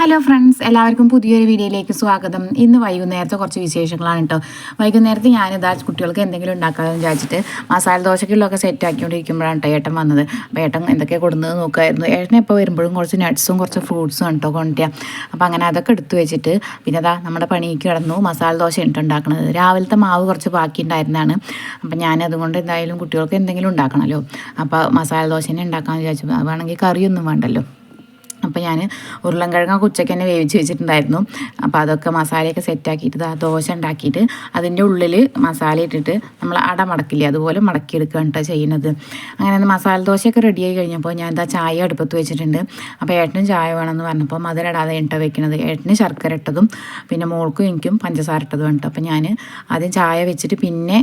Hello friends എല്ലാവർക്കും പുതിയൊരു വീഡിയോയിലേക്ക് സ്വാഗതം. ഇന്ന് വൈകുന്നേരത്തെ കുറച്ച് വിശേഷങ്ങളാണ് കേട്ടോ വൈകുന്നേരത്ത് ഞാനിതാ കുട്ടികൾക്ക് എന്തെങ്കിലും ഉണ്ടാക്കാമെന്ന് വിചാരിച്ചിട്ട് മസാല ദോശക്കുള്ളൊക്കെ സെറ്റ് ആക്കിക്കൊണ്ടിരിക്കുമ്പോഴാണ് കേട്ടോ ഏട്ടൻ വന്നത്. അപ്പോൾ ഏട്ടൻ എന്തൊക്കെ കൊടുക്കുന്നത് നോക്കുമായിരുന്നു ഏട്ടൻ ഇപ്പോൾ വരുമ്പോഴും കുറച്ച് നട്ട്സും കുറച്ച് ഫ്രൂട്ട്സും കേട്ടോ കൊണ്ടുവരിക അപ്പോൾ അങ്ങനെ അതൊക്കെ എടുത്തു വെച്ചിട്ട് പിന്നെ അതാ നമ്മുടെ പണിക്ക് കിടന്നു മസാല ദോശ ഉണ്ട് ഉണ്ടാക്കുന്നത് രാവിലത്തെ മാവ് കുറച്ച് ബാക്കി ഉണ്ടായിരുന്നതാണ്. അപ്പോൾ ഞാൻ അതുകൊണ്ട് എന്തായാലും കുട്ടികൾക്ക് എന്തെങ്കിലും ഉണ്ടാക്കണമല്ലോ അപ്പോൾ മസാല ദോശ തന്നെ ഉണ്ടാക്കാമെന്ന് വിചാരിച്ചു. വേണമെങ്കിൽ കറിയൊന്നും വേണ്ടല്ലോ. അപ്പോൾ ഞാൻ ഉരുളൻകിഴങ്ങൊക്കെ ഉച്ചയ്ക്ക് തന്നെ വേവിച്ച് വെച്ചിട്ടുണ്ടായിരുന്നു. അപ്പോൾ അതൊക്കെ മസാലയൊക്കെ സെറ്റാക്കിയിട്ട് ആ ദോശ ഉണ്ടാക്കിയിട്ട് അതിന്റെ ഉള്ളിൽ മസാല ഇട്ടിട്ട് നമ്മൾ അട മടക്കില്ലേ അതുപോലെ മടക്കിയെടുക്കുകയാണ് കേട്ടോ ചെയ്യുന്നത്. അങ്ങനെ മസാല ദോശയൊക്കെ റെഡിയായി കഴിഞ്ഞപ്പോൾ ഞാൻ എന്താ ചായ അടുപ്പത്ത് വെച്ചിട്ടുണ്ട്. അപ്പോൾ ഏട്ടനും ചായ വേണമെന്ന് പറഞ്ഞപ്പോൾ മധുരടാതെ ഇട്ട വെക്കുന്നത് ഏട്ടന് ശർക്കര ഇട്ടതും പിന്നെ മോൾക്കും എനിക്കും പഞ്ചസാര ഇട്ടതും ഉണ്ട് അപ്പോൾ ഞാൻ ആദ്യം ചായ വെച്ചിട്ട് പിന്നെ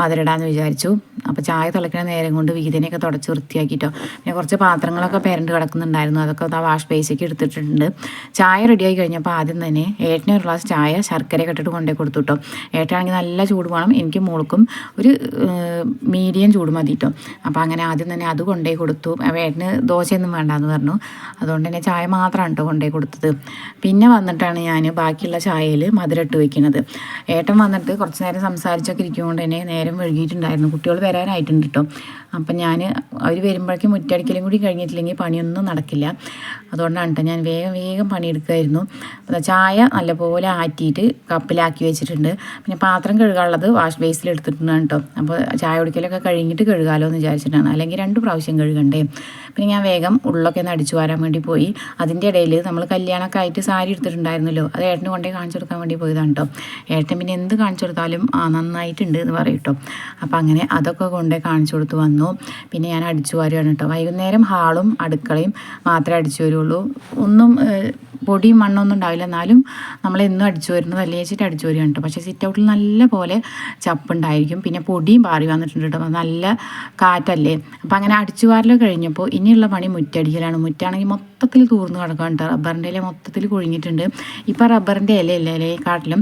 മധുരടാന്ന് വിചാരിച്ചു. അപ്പോൾ ചായ തിളയ്ക്കുന്ന നേരം കൊണ്ട് വീതിനെയൊക്കെ തുടച്ച് വൃത്തിയാക്കിയിട്ടോ. പിന്നെ കുറച്ച് പാത്രങ്ങളൊക്കെ പേരന്റ് കിടക്കുന്നുണ്ടായിരുന്നു. അതൊക്കെ ആ വാഷ് ബേസിലേക്ക് എടുത്തിട്ടുണ്ട്. ചായ റെഡിയായി കഴിഞ്ഞപ്പോൾ ആദ്യം തന്നെ ഏട്ടന് ഒരു ഗ്ലാസ് ചായ ശർക്കര ഇട്ടിട്ട് കൊണ്ടേ കൊടുത്തു കേട്ടോ നല്ല ചൂട് വേണം. എനിക്ക് മോൾക്കും ഒരു മീഡിയം ചൂട് മതി കേട്ടോ അപ്പോൾ അങ്ങനെ ആദ്യം തന്നെ അത് കൊണ്ടേ കൊടുത്തു. ഏട്ടന് ദോശയൊന്നും വേണ്ടാന്ന് പറഞ്ഞു. അതുകൊണ്ട് തന്നെ ചായ മാത്രമാണ് കേട്ടോ കൊണ്ടേ കൊടുത്തത്. പിന്നെ വന്നിട്ടാണ് ഞാൻ ബാക്കിയുള്ള ചായയിൽ മധുരം ഇട്ട് വെക്കുന്നത് ഏട്ടൻ വന്നിട്ട് കുറച്ച് നേരം സംസാരിച്ചൊക്കെ ഇരിക്കുകൊണ്ട് തന്നെ നേരം വഴുകിയിട്ടുണ്ടായിരുന്നു കുട്ടികൾ വരാനായിട്ടുണ്ട് കേട്ടോ അപ്പം ഞാൻ അവർ വരുമ്പോഴേക്കും മുറ്റടിക്കലും കൂടി കഴിഞ്ഞിട്ടില്ലെങ്കിൽ പണിയൊന്നും നടക്കില്ല. അതുകൊണ്ടാണ് കേട്ടോ ഞാൻ വേഗം വേഗം പണിയെടുക്കുമായിരുന്നു ചായ നല്ലപോലെ ആറ്റിയിട്ട് കപ്പിലാക്കി വെച്ചിട്ടുണ്ട്. പിന്നെ പാത്രം കഴുകാനുള്ളത് വാഷ് ബേസിൽ എടുത്തിട്ടുണ്ട് കേട്ടോ. അപ്പോൾ ചായ കുടിക്കലൊക്കെ കഴിഞ്ഞിട്ട് കഴുകാലോ എന്ന് വിചാരിച്ചിട്ടാണ്. അല്ലെങ്കിൽ രണ്ട് പ്രാവശ്യം കഴുകണ്ടേ. പിന്നെ ഞാൻ വേഗം ഉള്ളൊക്കെ ഒന്ന് അടിച്ചു വരാൻ വേണ്ടി പോയി. അതിന്റെ ഇടയിൽ നമ്മൾ കല്യാണമൊക്കെ ആയിട്ട് സാരി എടുത്തിട്ടുണ്ടായിരുന്നല്ലോ. അത് ഏട്ടന് കൊണ്ടേ കാണിച്ചു കൊടുക്കാൻ വേണ്ടി പോയതാണ് കേട്ടോ. ഏട്ടൻ പിന്നെ എന്ത് കാണിച്ചു കൊടുത്താലും നന്നായിട്ടുണ്ട് എന്ന് പറയും കേട്ടോ. അപ്പോൾ അങ്ങനെ അതൊക്കെ കൊണ്ടേ കാണിച്ചു കൊടുത്ത് വന്നു. പിന്നെ ഞാൻ അടിച്ചു വാരുകയാണ് കേട്ടോ. വൈകുന്നേരം ഹാളും അടുക്കളയും മാത്രമേ അടിച്ചു വരുള്ളൂ. ഒന്നും പൊടിയും മണ്ണൊന്നും ഉണ്ടാവില്ല. എന്നാലും നമ്മൾ എന്നും അടിച്ചു വരുന്നത് വലിയ വെച്ചിട്ട് അടിച്ചു വരികയാണ് കേട്ടോ. പക്ഷേ സിറ്റ് ഔട്ടിൽ നല്ല പോലെ ചപ്പുണ്ടായിരിക്കും പിന്നെ പൊടിയും പാറി വന്നിട്ടുണ്ട് കേട്ടോ. നല്ല കാറ്റല്ലേ. അപ്പം അങ്ങനെ അടിച്ചു വാരൽ കഴിഞ്ഞപ്പോൾ ഇനിയുള്ള പണി മുറ്റടിക്കലാണ്. മുറ്റാണെങ്കിൽ മൊത്തത്തിൽ തൂർന്ന് കിടക്കുകയാണ് കേട്ടോ. റബ്ബറിന്റെ ഇല മൊത്തത്തിൽ കൊഴിഞ്ഞിട്ടുണ്ട്. ഇപ്പം റബ്ബറിന്റെ ഇല ഇല്ല? ഇലയെക്കാട്ടിലും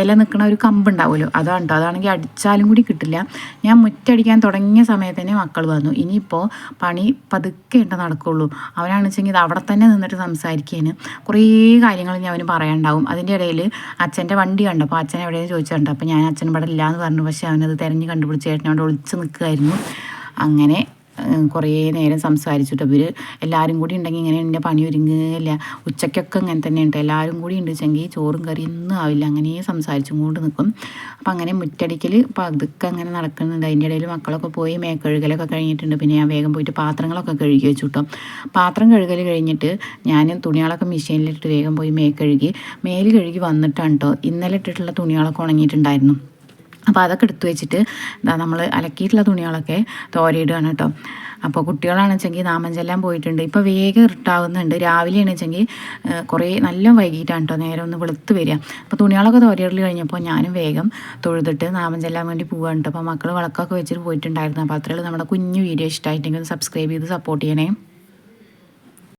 ഇല നിൽക്കുന്ന ഒരു കമ്പ് ഉണ്ടാവുമല്ലോ. അതാണ് കേട്ടോ. അതാണെങ്കിൽ അടിച്ചാലും കൂടി കിട്ടില്ല. ഞാൻ മുറ്റടിക്കാൻ തുടങ്ങിയ സമയത്ത് തന്നെ മക്കൾ വന്നു. ഇനിയിപ്പോൾ പണി പതുക്കെ ഉണ്ട് നടക്കുള്ളൂ. അവനാണെന്നുവെച്ചെങ്കിൽ ഇത് അവിടെ തന്നെ നിന്നിട്ട് സംസാരിക്കാൻ കുറേ കാര്യങ്ങൾ ഞാൻ അവന് പറയാനുണ്ടാവും. അതിന്റെ ഇടയിൽ അച്ഛന്റെ വണ്ടി കണ്ടപ്പോൾ അച്ഛൻ എവിടെയെന്ന് ചോദിച്ചിട്ടുണ്ട്. അപ്പോൾ ഞാൻ അച്ഛൻ ഇവിടെ ഇല്ല എന്ന് പറഞ്ഞു. പക്ഷേ അവനത് തിരഞ്ഞ് കണ്ടുപിടിച്ച് ചേട്ടനോട് ഒളിച്ച് നിൽക്കുമായിരുന്നു അങ്ങനെ കുറേ നേരം സംസാരിച്ചിട്ട് ഇവർ എല്ലാവരും കൂടി ഉണ്ടെങ്കിൽ ഇങ്ങനെ എന്റെ പണി ഒരുങ്ങുകയില്ല ഉച്ചയ്ക്കൊക്കെ ഇങ്ങനെ തന്നെ ഉണ്ട് എല്ലാവരും കൂടി ഉണ്ട് വെച്ചെങ്കിൽ ചോറും കറിയൊന്നും ആവില്ല. അങ്ങനെ സംസാരിച്ചും കൊണ്ട് നിൽക്കും അപ്പം അങ്ങനെ മുറ്റടിക്കൽ പതുക്കെ അങ്ങനെ നടക്കുന്നുണ്ട്. അതിന്റെ ഇടയിൽ മക്കളൊക്കെ പോയി മേക്കഴുകലൊക്കെ കഴിഞ്ഞിട്ടുണ്ട്. പിന്നെ ഞാൻ വേഗം പോയിട്ട് പാത്രങ്ങളൊക്കെ കഴുകി വെച്ചു കേട്ടോ പാത്രം കഴുകൽ കഴിഞ്ഞിട്ട് ഞാൻ തുണികളൊക്കെ മെഷീനിലിട്ട് വേഗം പോയി മേക്കഴുകി മേൽ കഴുകി വന്നിട്ടാണ് കേട്ടോ ഇന്നലെ ഇട്ടിട്ടുള്ള തുണികളൊക്കെ ഉണങ്ങിയിട്ടുണ്ടായിരുന്നു. അപ്പോൾ അതൊക്കെ എടുത്തു വെച്ചിട്ട് നമ്മൾ അലക്കിയിട്ടുള്ള തുണികളൊക്കെ തോരയിടുകയാണ് കേട്ടോ. അപ്പോൾ കുട്ടികളാണെന്ന് വെച്ചെങ്കിൽ നാമഞ്ചെല്ലാം പോയിട്ടുണ്ട്. ഇപ്പോൾ വേഗം ഇട്ടാവുന്നുണ്ട് രാവിലെയാണ് വെച്ചെങ്കിൽ കുറേ നല്ല വൈകിട്ടാണ് കേട്ടോ. നേരെ ഒന്ന് വെളുത്ത് വരിക. അപ്പോൾ തുണികളൊക്കെ തോരയിടൽ കഴിഞ്ഞപ്പോൾ ഞാനും വേഗം തൊഴുതിട്ട് നാമഞ്ചെല്ലാൻ വേണ്ടി പോവുകയാണ് കേട്ടോ. അപ്പോൾ മക്കൾ വിളക്കൊക്കെ വെച്ചിട്ട് പോയിട്ടുണ്ടായിരുന്നു. അപ്പോൾ അത്രയുള്ളൂ നമ്മുടെ കുഞ്ഞു വീഡിയോ ഇഷ്ടമായിട്ടെങ്കിൽ സബ്സ്ക്രൈബ് ചെയ്ത് സപ്പോർട്ട് ചെയ്യണേ.